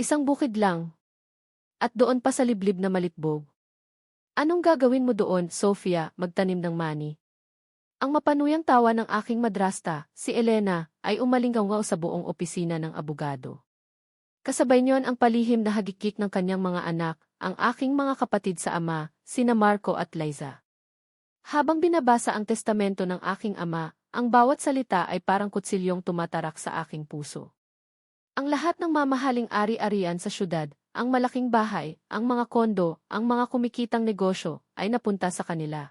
Isang bukid lang. At doon pa sa liblib na malitbog. Anong gagawin mo doon, Sofia, magtanim ng mani? Ang mapanuyang tawa ng aking madrasta, si Elena, ay umalingaw sa buong opisina ng abogado. Kasabay niyon ang palihim na hagikik ng kanyang mga anak, ang aking mga kapatid sa ama, sina Marco at Liza. Habang binabasa ang testamento ng aking ama, ang bawat salita ay parang kutsilyong tumatarak sa aking puso. Ang lahat ng mamahaling ari-arian sa syudad, ang malaking bahay, ang mga kondo, ang mga kumikitang negosyo, ay napunta sa kanila.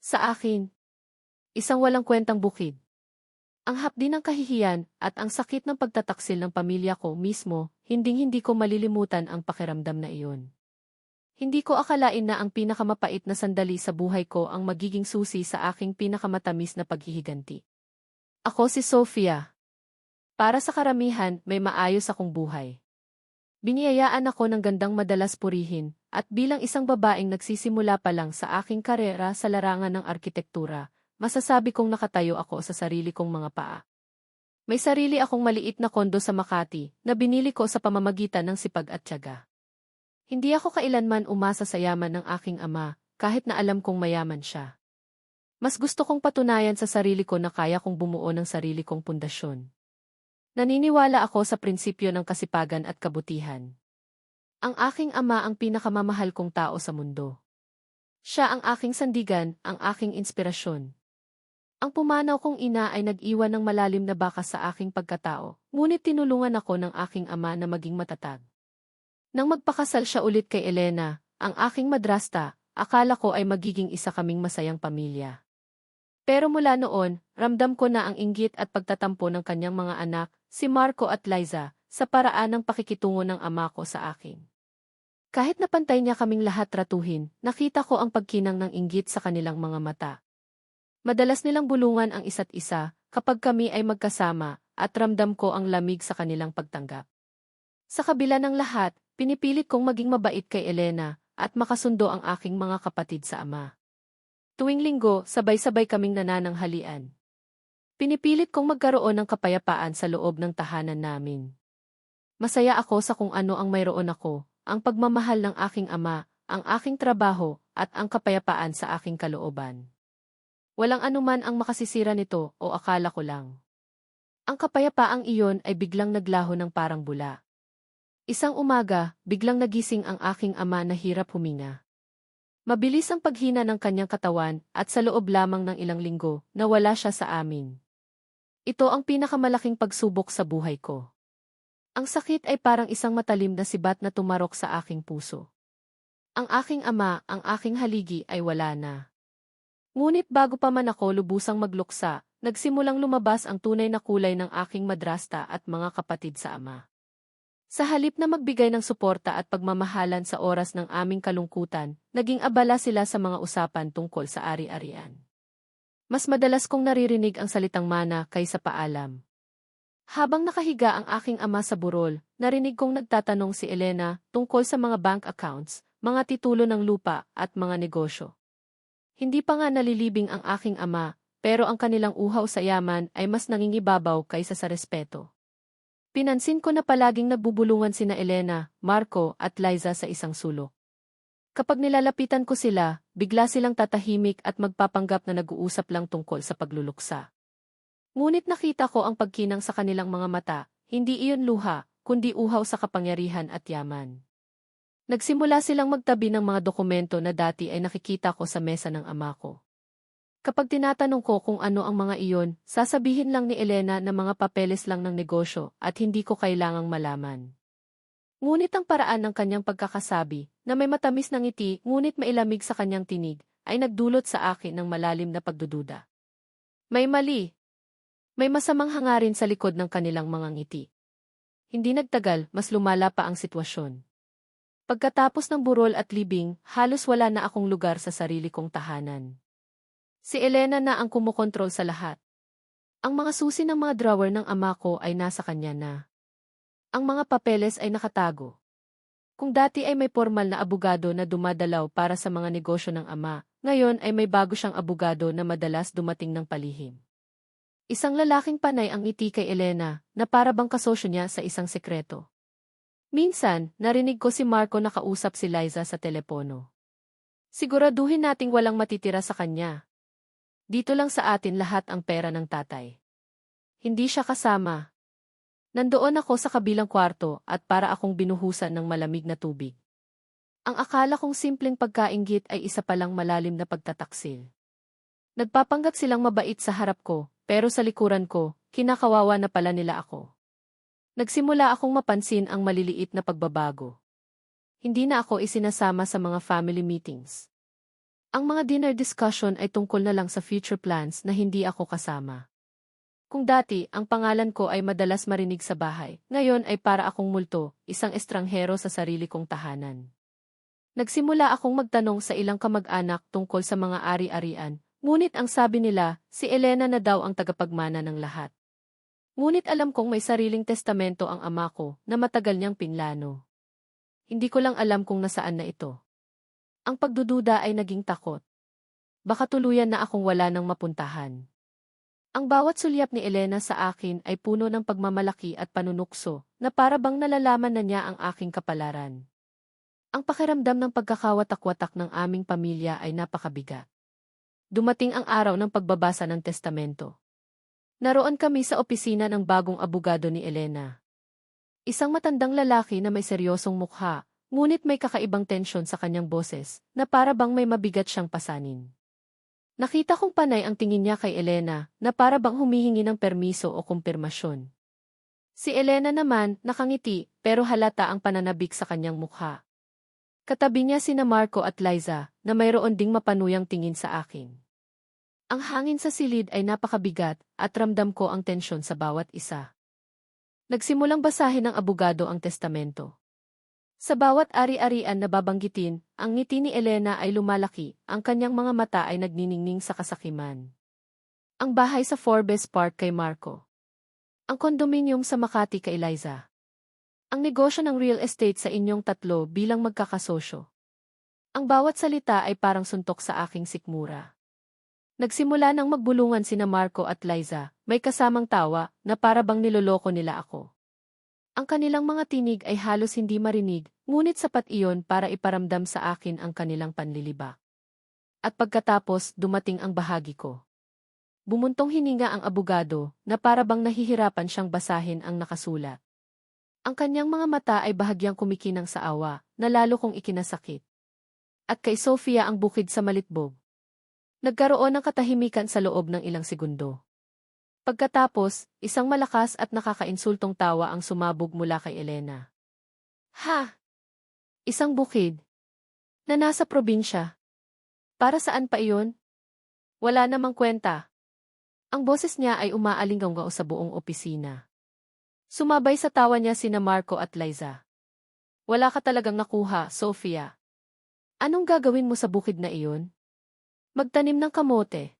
Sa akin, isang walang kwentang bukid. Ang hapdi ng kahihiyan at ang sakit ng pagtataksil ng pamilya ko mismo, hinding-hindi ko malilimutan ang pakiramdam na iyon. Hindi ko akalain na ang pinakamapait na sandali sa buhay ko ang magiging susi sa aking pinakamatamis na paghihiganti. Ako si Sofia. Para sa karamihan, may maayos akong buhay. Biniyayaan ako ng gandang madalas purihin, at bilang isang babaeng nagsisimula pa lang sa aking karera sa larangan ng arkitektura, masasabi kong nakatayo ako sa sarili kong mga paa. May sarili akong maliit na kondo sa Makati na binili ko sa pamamagitan ng sipag at tiyaga. Hindi ako kailanman umasa sa yaman ng aking ama, kahit na alam kong mayaman siya. Mas gusto kong patunayan sa sarili ko na kaya kong bumuo ng sarili kong pundasyon. Naniniwala ako sa prinsipyo ng kasipagan at kabutihan. Ang aking ama ang pinakamamahal kong tao sa mundo. Siya ang aking sandigan, ang aking inspirasyon. Ang pumanaw kong ina ay nag-iwan ng malalim na bakas sa aking pagkatao, ngunit tinulungan ako ng aking ama na maging matatag. Nang magpakasal siya ulit kay Elena, ang aking madrasta, akala ko ay magiging isa kaming masayang pamilya. Pero mula noon, ramdam ko na ang inggit at pagtatampo ng kanyang mga anak, si Marco at Liza, sa paraan ng pakikitungo ng ama ko sa akin. Kahit napantay niya kaming lahat ratuhin, nakita ko ang pagkinang ng inggit sa kanilang mga mata. Madalas nilang bulungan ang isa't isa, kapag kami ay magkasama, at ramdam ko ang lamig sa kanilang pagtanggap. Sa kabila ng lahat, Pinipilit kong maging mabait kay Elena at makasundo ang aking mga kapatid sa ama. Tuwing linggo, sabay-sabay kaming nanananghalian. Pinipilit kong magkaroon ng kapayapaan sa loob ng tahanan namin. Masaya ako sa kung ano ang mayroon ako, ang pagmamahal ng aking ama, ang aking trabaho, at ang kapayapaan sa aking kalooban. Walang anuman ang makasisira nito o akala ko lang. Ang kapayapaang iyon ay biglang naglaho ng parang bula. Isang umaga, biglang nagising ang aking ama na hirap huminga. Mabilis ang paghina ng kanyang katawan at sa loob lamang ng ilang linggo, nawala siya sa amin. Ito ang pinakamalaking pagsubok sa buhay ko. Ang sakit ay parang isang matalim na sibat na tumarok sa aking puso. Ang aking ama, ang aking haligi ay wala na. Ngunit bago pa man ako lubusang magluksa, nagsimulang lumabas ang tunay na kulay ng aking madrasta at mga kapatid sa ama. Sa halip na magbigay ng suporta at pagmamahalan sa oras ng aming kalungkutan, naging abala sila sa mga usapan tungkol sa ari-arian. Mas madalas kong naririnig ang salitang mana kaysa paalam. Habang nakahiga ang aking ama sa burol, narinig kong nagtatanong si Elena tungkol sa mga bank accounts, mga titulo ng lupa at mga negosyo. Hindi pa nga nalilibing ang aking ama, pero ang kanilang uhaw sa yaman ay mas nangingibabaw kaysa sa respeto. Pinansin ko na palaging nagbubulungan sina Elena, Marco at Liza sa isang sulok. Kapag nilalapitan ko sila, bigla silang tatahimik at magpapanggap na nag-uusap lang tungkol sa pagluluksa. Ngunit nakita ko ang pagkinang sa kanilang mga mata, hindi iyon luha, kundi uhaw sa kapangyarihan at yaman. Nagsimula silang magtabi ng mga dokumento na dati ay nakikita ko sa mesa ng ama ko. Kapag tinatanong ko kung ano ang mga iyon, sasabihin lang ni Elena na mga papeles lang ng negosyo at hindi ko kailangang malaman. Ngunit ang paraan ng kanyang pagkakasabi, na may matamis ng ngiti ngunit mailamig sa kanyang tinig, ay nagdulot sa akin ng malalim na pagdududa. May mali. May masamang hangarin sa likod ng kanilang mga ngiti. Hindi nagtagal, mas lumala pa ang sitwasyon. Pagkatapos ng burol at libing, halos wala na akong lugar sa sarili kong tahanan. Si Elena na ang kumukontrol sa lahat. Ang mga susi ng mga drawer ng ama ko ay nasa kanya na. Ang mga papeles ay nakatago. Kung dati ay may formal na abogado na dumadalaw para sa mga negosyo ng ama, ngayon ay may bago siyang abogado na madalas dumating ng palihim. Isang lalaking panay ang iti kay Elena na para bang kasosyo niya sa isang sekreto. Minsan, narinig ko si Marco nakausap si Liza sa telepono. Siguraduhin nating walang matitira sa kanya. Dito lang sa atin lahat ang pera ng tatay. Hindi siya kasama. Nandoon ako sa kabilang kwarto at para akong binuhusan ng malamig na tubig. Ang akala kong simpleng pagkaingit ay isa palang malalim na pagtataksil. Nagpapanggap silang mabait sa harap ko, pero sa likuran ko, kinakawawa na pala nila ako. Nagsimula akong mapansin ang maliliit na pagbabago. Hindi na ako isinasama sa mga family meetings. Ang mga dinner discussion ay tungkol na lang sa future plans na hindi ako kasama. Kung dati, ang pangalan ko ay madalas marinig sa bahay, ngayon ay para akong multo, isang estranghero sa sarili kong tahanan. Nagsimula akong magtanong sa ilang kamag-anak tungkol sa mga ari-arian, ngunit ang sabi nila, si Elena na daw ang tagapagmana ng lahat. Ngunit alam kong may sariling testamento ang ama ko na matagal niyang pinlano. Hindi ko lang alam kung nasaan na ito. Ang pagdududa ay naging takot. Baka tuluyan na akong wala ng mapuntahan. Ang bawat sulyap ni Elena sa akin ay puno ng pagmamalaki at panunukso na para bang nalalaman na niya ang aking kapalaran. Ang pakiramdam ng pagkakawatak-watak ng aming pamilya ay napakabigat. Dumating ang araw ng pagbabasa ng testamento. Naroon kami sa opisina ng bagong abogado ni Elena. Isang matandang lalaki na may seryosong mukha, ngunit may kakaibang tensyon sa kanyang boses, na para bang may mabigat siyang pasanin. Nakita kong panay ang tingin niya kay Elena, na para bang humihingi ng permiso o kumpirmasyon. Si Elena naman, nakangiti, pero halata ang pananabik sa kanyang mukha. Katabi niya sina Marco at Liza, na mayroon ding mapanuyang tingin sa akin. Ang hangin sa silid ay napakabigat, at ramdam ko ang tensyon sa bawat isa. Nagsimulang basahin ng abogado ang testamento. Sa bawat ari-arian na babanggitin, ang ngiti ni Elena ay lumalaki, ang kanyang mga mata ay nagniningning sa kasakiman. Ang bahay sa Forbes Park kay Marco. Ang kondominium sa Makati kay Liza. Ang negosyo ng real estate sa inyong tatlo bilang magkakasosyo. Ang bawat salita ay parang suntok sa aking sikmura. Nagsimula nang magbulungan sina Marco at Liza, may kasamang tawa na para bang niloloko nila ako. Ang kanilang mga tinig ay halos hindi marinig, ngunit sapat iyon para iparamdam sa akin ang kanilang panlilibak. At pagkatapos, dumating ang bahagi ko. Bumuntong hininga ang abogado na para bang nahihirapan siyang basahin ang nakasulat. Ang kanyang mga mata ay bahagyang kumikinang sa awa, na lalo kong ikinasakit. At kay Sofia ang bukid sa malitbog. Nagkaroon ng katahimikan sa loob ng ilang segundo. Pagkatapos, isang malakas at nakakainsultong tawa ang sumabog mula kay Elena. Ha! Isang bukid. Na nasa probinsya. Para saan pa iyon? Wala namang kwenta. Ang boses niya ay umaalinggaw sa buong opisina. Sumabay sa tawa niya sina Marco at Liza. Wala ka talagang nakuha, Sofia. Anong gagawin mo sa bukid na iyon? Magtanim ng kamote.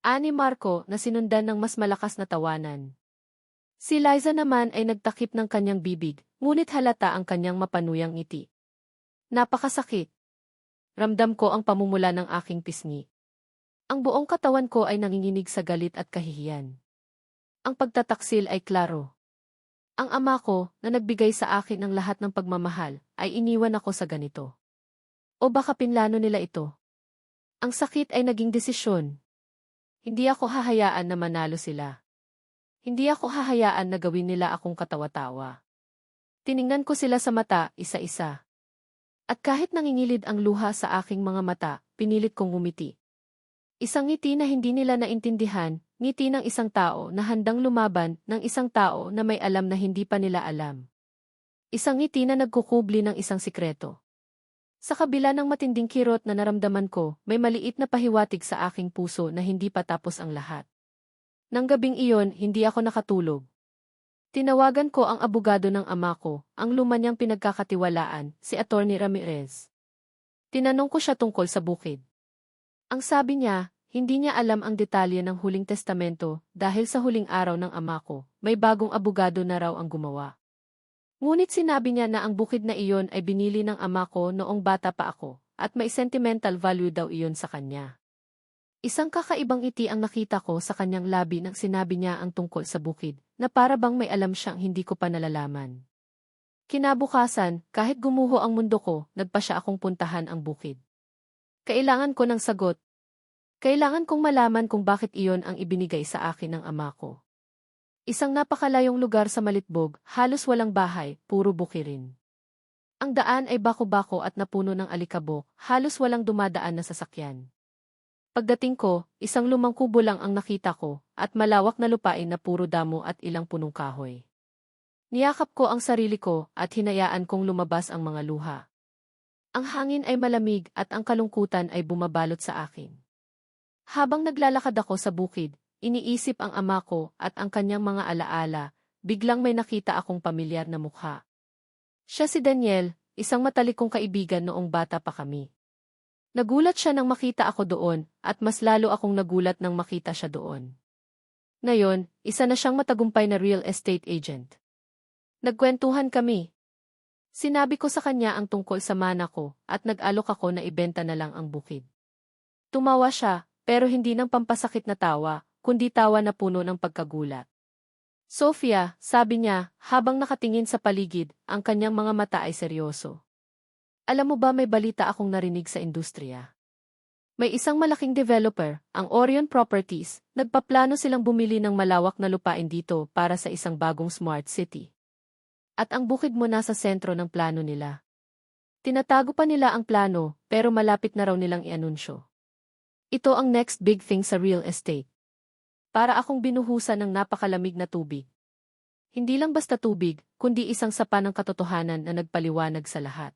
Ani Marco na sinundan ng mas malakas na tawanan. Si Liza naman ay nagtakip ng kanyang bibig, ngunit halata ang kanyang mapanuyang ngiti. Napakasakit. Ramdam ko ang pamumula ng aking pisngi. Ang buong katawan ko ay nanginginig sa galit at kahihiyan. Ang pagtataksil ay klaro. Ang ama ko, na nagbigay sa akin ng lahat ng pagmamahal, ay iniwan ako sa ganito. O baka pinlano nila ito. Ang sakit ay naging desisyon. Hindi ako hahayaan na manalo sila. Hindi ako hahayaan na gawin nila akong katawa-tawa. Tiningnan ko sila sa mata, isa-isa. At kahit nangingilid ang luha sa aking mga mata, pinilit kong umiti. Isang ngiti na hindi nila naintindihan, ngiti ng isang tao na handang lumaban ng isang tao na may alam na hindi pa nila alam. Isang ngiti na nagkukubli ng isang sikreto. Sa kabila ng matinding kirot na naramdaman ko, may maliit na pahiwatig sa aking puso na hindi pa tapos ang lahat. Nang gabing iyon, hindi ako nakatulog. Tinawagan ko ang abogado ng ama ko, ang lumanyang pinagkakatiwalaan, si Attorney Ramirez. Tinanong ko siya tungkol sa bukid. Ang sabi niya, hindi niya alam ang detalye ng huling testamento dahil sa huling araw ng ama ko, may bagong abogado na raw ang gumawa. Ngunit sinabi niya na ang bukid na iyon ay binili ng ama ko noong bata pa ako, at may sentimental value daw iyon sa kanya. Isang kakaibang iti ang nakita ko sa kanyang labi nang sinabi niya ang tungkol sa bukid, na para bang may alam siyang hindi ko pa nalalaman. Kinabukasan, kahit gumuho ang mundo ko, nagpa siya akong puntahan ang bukid. Kailangan ko ng sagot. Kailangan kong malaman kung bakit iyon ang ibinigay sa akin ng ama ko. Isang napakalayong lugar sa Malitbog, halos walang bahay, puro bukirin. Ang daan ay bako-bako at napuno ng alikabok, halos walang dumadaan na sasakyan. Pagdating ko, isang lumang kubo lang ang nakita ko, at malawak na lupain na puro damo at ilang punong kahoy. Niyakap ko ang sarili ko at hinayaan kong lumabas ang mga luha. Ang hangin ay malamig at ang kalungkutan ay bumabalot sa akin. Habang naglalakad ako sa bukid, iniisip ang ama ko at ang kanyang mga alaala, biglang may nakita akong pamilyar na mukha. Siya si Daniel, isang matalikong kaibigan noong bata pa kami. Nagulat siya nang makita ako doon, at mas lalo akong nagulat nang makita siya doon. Ngayon, isa na siyang matagumpay na real estate agent. Nagkwentuhan kami. Sinabi ko sa kanya ang tungkol sa mana ko at nag-alok ako na ibenta na lang ang bukid. Tumawa siya, pero hindi ng pampasakit na tawa, kundi tawa na puno ng pagkagulat. Sofia, sabi niya, habang nakatingin sa paligid, ang kanyang mga mata ay seryoso. Alam mo ba may balita akong narinig sa industriya? May isang malaking developer, ang Orion Properties, nagpaplano silang bumili ng malawak na lupain dito para sa isang bagong smart city. At ang bukid mo nasa sentro ng plano nila. Tinatago pa nila ang plano, pero malapit na raw nilang ianunsyo. Ito ang next big thing sa real estate. Para akong binuhusan ng napakalamig na tubig. Hindi lang basta tubig, kundi isang sapa ng katotohanan na nagpaliwanag sa lahat.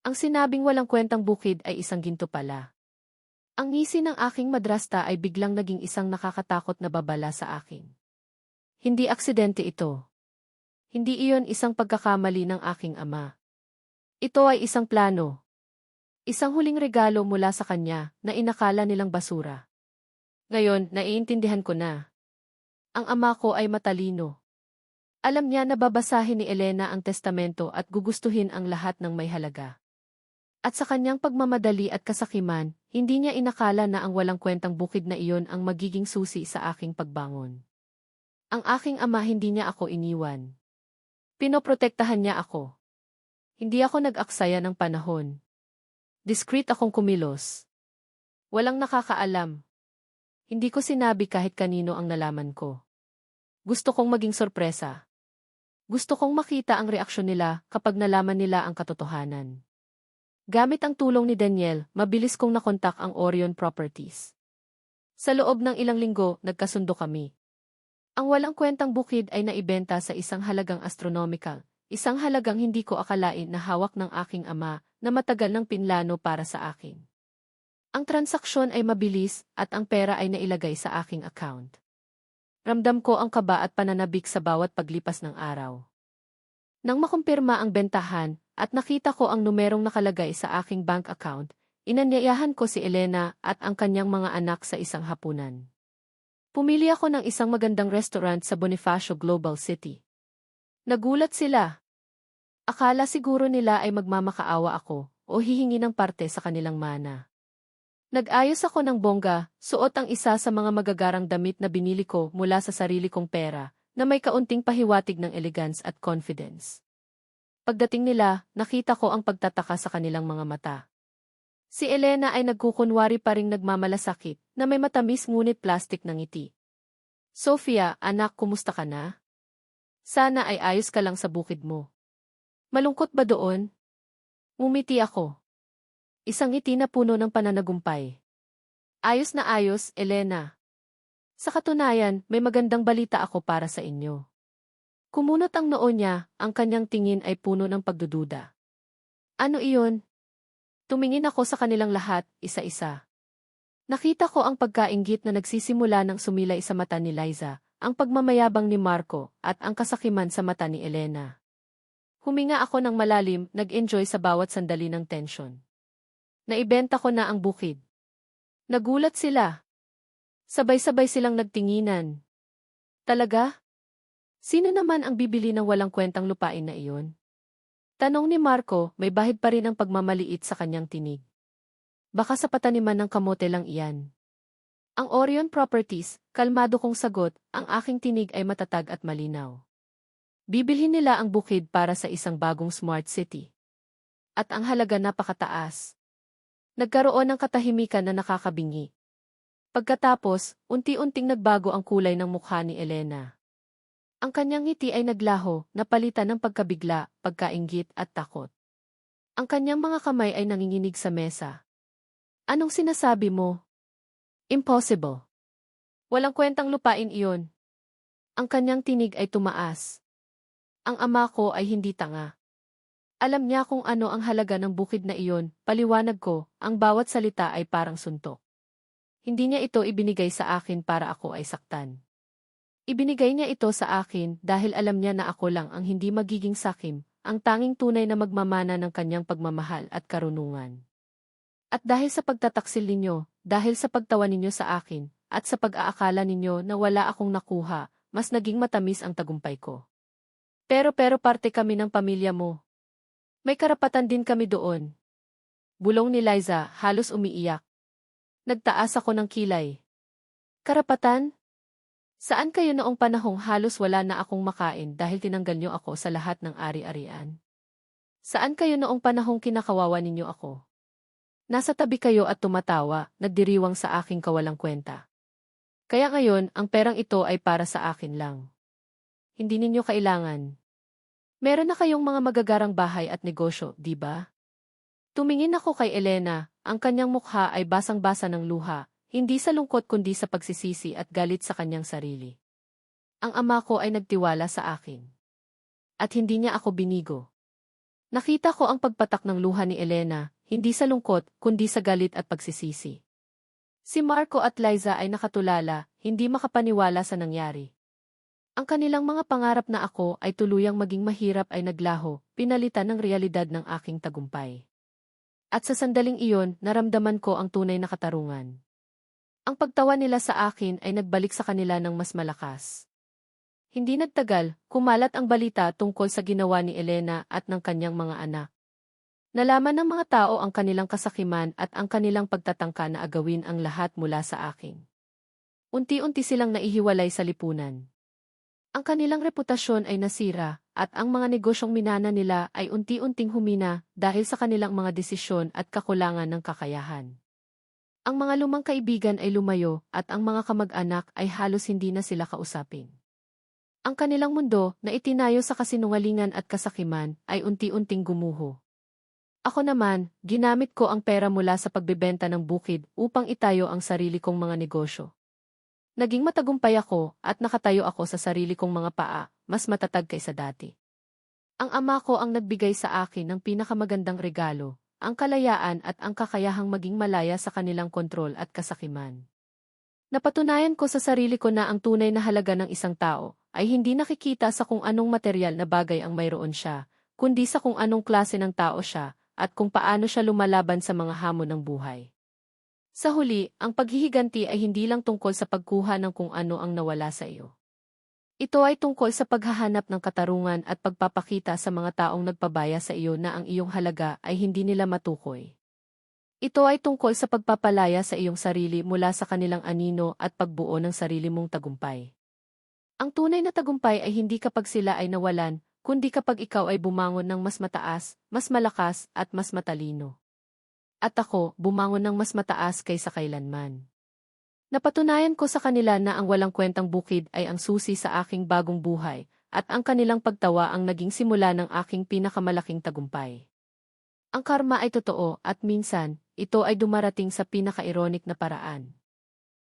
Ang sinabing walang kwentang bukid ay isang ginto pala. Ang ngisi ng aking madrasta ay biglang naging isang nakakatakot na babala sa akin. Hindi aksidente ito. Hindi iyon isang pagkakamali ng aking ama. Ito ay isang plano. Isang huling regalo mula sa kanya na inakala nilang basura. Ngayon, naiintindihan ko na. Ang ama ko ay matalino. Alam niya na babasahin ni Elena ang testamento at gugustuhin ang lahat ng may halaga. At sa kanyang pagmamadali at kasakiman, hindi niya inakala na ang walang kwentang bukid na iyon ang magiging susi sa aking pagbangon. Ang aking ama hindi niya ako iniwan. Pinoprotektahan niya ako. Hindi ako nag-aksaya ng panahon. Discreet akong kumilos. Walang nakakaalam. Hindi ko sinabi kahit kanino ang nalaman ko. Gusto kong maging sorpresa. Gusto kong makita ang reaksyon nila kapag nalaman nila ang katotohanan. Gamit ang tulong ni Daniel, mabilis kong nakontak ang Orion Properties. Sa loob ng ilang linggo, nagkasundo kami. Ang walang kwentang bukid ay naibenta sa isang halagang astronomical, isang halagang hindi ko akalain na hawak ng aking ama na matagal ng pinlano para sa akin. Ang transaksyon ay mabilis at ang pera ay nailagay sa aking account. Ramdam ko ang kaba at pananabik sa bawat paglipas ng araw. Nang makumpirma ang bentahan at nakita ko ang numerong nakalagay sa aking bank account, inanyayahan ko si Elena at ang kanyang mga anak sa isang hapunan. Pumili ako ng isang magandang restaurant sa Bonifacio Global City. Nagulat sila. Akala siguro nila ay magmamakaawa ako o hihingi ng parte sa kanilang mana. Nag-ayos ako ng bongga, suot ang isa sa mga magagarang damit na binili ko mula sa sarili kong pera, na may kaunting pahiwatig ng elegance at confidence. Pagdating nila, nakita ko ang pagtataka sa kanilang mga mata. Si Elena ay nagkukunwari pa ring nagmamalasakit, na may matamis ngunit plastik ng ngiti. Sofia, anak, kumusta ka na? Sana ay ayos ka lang sa bukid mo. Malungkot ba doon? Ngumiti ako. Isang ngiti na puno ng pananagumpay. Ayos na ayos, Elena. Sa katunayan, may magandang balita ako para sa inyo. Kumunot ang noo niya, ang kanyang tingin ay puno ng pagdududa. Ano iyon? Tumingin ako sa kanilang lahat, isa-isa. Nakita ko ang pagkaingit na nagsisimula ng sumilay sa mata ni Liza, ang pagmamayabang ni Marco, at ang kasakiman sa mata ni Elena. Huminga ako ng malalim, nag-enjoy sa bawat sandali ng tensyon. Naibenta ko na ang bukid. Nagulat sila. Sabay-sabay silang nagtinginan. Talaga? Sino naman ang bibili ng walang kwentang lupain na iyon? Tanong ni Marco, may bahid pa rin ang pagmamaliit sa kanyang tinig. Baka sa pataniman ng kamote lang iyan. Ang Orion Properties, kalmado kong sagot, ang aking tinig ay matatag at malinaw. Bibilhin nila ang bukid para sa isang bagong smart city. At ang halaga napakataas. Nagkaroon ng katahimikan na nakakabingi. Pagkatapos, unti-unting nagbago ang kulay ng mukha ni Elena. Ang kanyang ngiti ay naglaho, napalitan ng pagkabigla, pagkaingit at takot. Ang kanyang mga kamay ay nanginginig sa mesa. Anong sinasabi mo? Impossible. Walang kwentang lupain iyon. Ang kanyang tinig ay tumaas. Ang ama ko ay hindi tanga. Alam niya kung ano ang halaga ng bukid na iyon, paliwanag ko, ang bawat salita ay parang suntok. Hindi niya ito ibinigay sa akin para ako ay saktan. Ibinigay niya ito sa akin dahil alam niya na ako lang ang hindi magiging sakim, ang tanging tunay na magmamana ng kanyang pagmamahal at karunungan. At dahil sa pagtataksil ninyo, dahil sa pagtawa ninyo sa akin, at sa pag-aakala ninyo na wala akong nakuha, mas naging matamis ang tagumpay ko. Pero pero parte kami ng pamilya mo. May karapatan din kami doon. Bulong ni Liza, halos umiiyak. Nagtaas ako ng kilay. Karapatan? Saan kayo noong panahong halos wala na akong makain dahil tinanggal niyo ako sa lahat ng ari-arian? Saan kayo noong panahong kinakawawa ninyo ako? Nasa tabi kayo at tumatawa, nagdiriwang sa aking kawalang kwenta. Kaya ngayon, ang perang ito ay para sa akin lang. Hindi ninyo kailangan. Meron na kayong mga magagarang bahay at negosyo, di ba? Tumingin ako kay Elena, ang kanyang mukha ay basang-basa ng luha, hindi sa lungkot kundi sa pagsisisi at galit sa kanyang sarili. Ang ama ko ay nagtiwala sa akin. At hindi niya ako binigo. Nakita ko ang pagpatak ng luha ni Elena, hindi sa lungkot, kundi sa galit at pagsisisi. Si Marco at Liza ay nakatulala, hindi makapaniwala sa nangyari. Ang kanilang mga pangarap na ako ay tuluyang maging mahirap ay naglaho, pinalitan ng realidad ng aking tagumpay. At sa sandaling iyon, naramdaman ko ang tunay na katarungan. Ang pagtawa nila sa akin ay nagbalik sa kanila ng mas malakas. Hindi nagtagal, kumalat ang balita tungkol sa ginawa ni Elena at ng kanyang mga anak. Nalaman ng mga tao ang kanilang kasakiman at ang kanilang pagtatangka na agawin ang lahat mula sa akin. Unti-unti silang naihiwalay sa lipunan. Ang kanilang reputasyon ay nasira, at ang mga negosyong minana nila ay unti-unting humina dahil sa kanilang mga desisyon at kakulangan ng kakayahan. Ang mga lumang kaibigan ay lumayo at ang mga kamag-anak ay halos hindi na sila kausapin. Ang kanilang mundo na itinayo sa kasinungalingan at kasakiman ay unti-unting gumuho. Ako naman, ginamit ko ang pera mula sa pagbebenta ng bukid upang itayo ang sarili kong mga negosyo. Naging matagumpay ako at nakatayo ako sa sarili kong mga paa, mas matatag kaysa dati. Ang ama ko ang nagbigay sa akin ng pinakamagandang regalo, ang kalayaan at ang kakayahang maging malaya sa kanilang kontrol at kasakiman. Napatunayan ko sa sarili ko na ang tunay na halaga ng isang tao ay hindi nakikita sa kung anong material na bagay ang mayroon siya, kundi sa kung anong klase ng tao siya at kung paano siya lumalaban sa mga hamon ng buhay. Sa huli, ang paghihiganti ay hindi lang tungkol sa pagkuha ng kung ano ang nawala sa iyo. Ito ay tungkol sa paghahanap ng katarungan at pagpapakita sa mga taong nagpabaya sa iyo na ang iyong halaga ay hindi nila matukoy. Ito ay tungkol sa pagpapalaya sa iyong sarili mula sa kanilang anino at pagbuo ng sarili mong tagumpay. Ang tunay na tagumpay ay hindi kapag sila ay nawalan, kundi kapag ikaw ay bumangon ng mas mataas, mas malakas, at mas matalino at ako bumangon ng mas mataas kaysa kailanman. Napatunayan ko sa kanila na ang walang kwentang bukid ay ang susi sa aking bagong buhay, at ang kanilang pagtawa ang naging simula ng aking pinakamalaking tagumpay. Ang karma ay totoo at minsan, ito ay dumarating sa pinaka-ironic na paraan.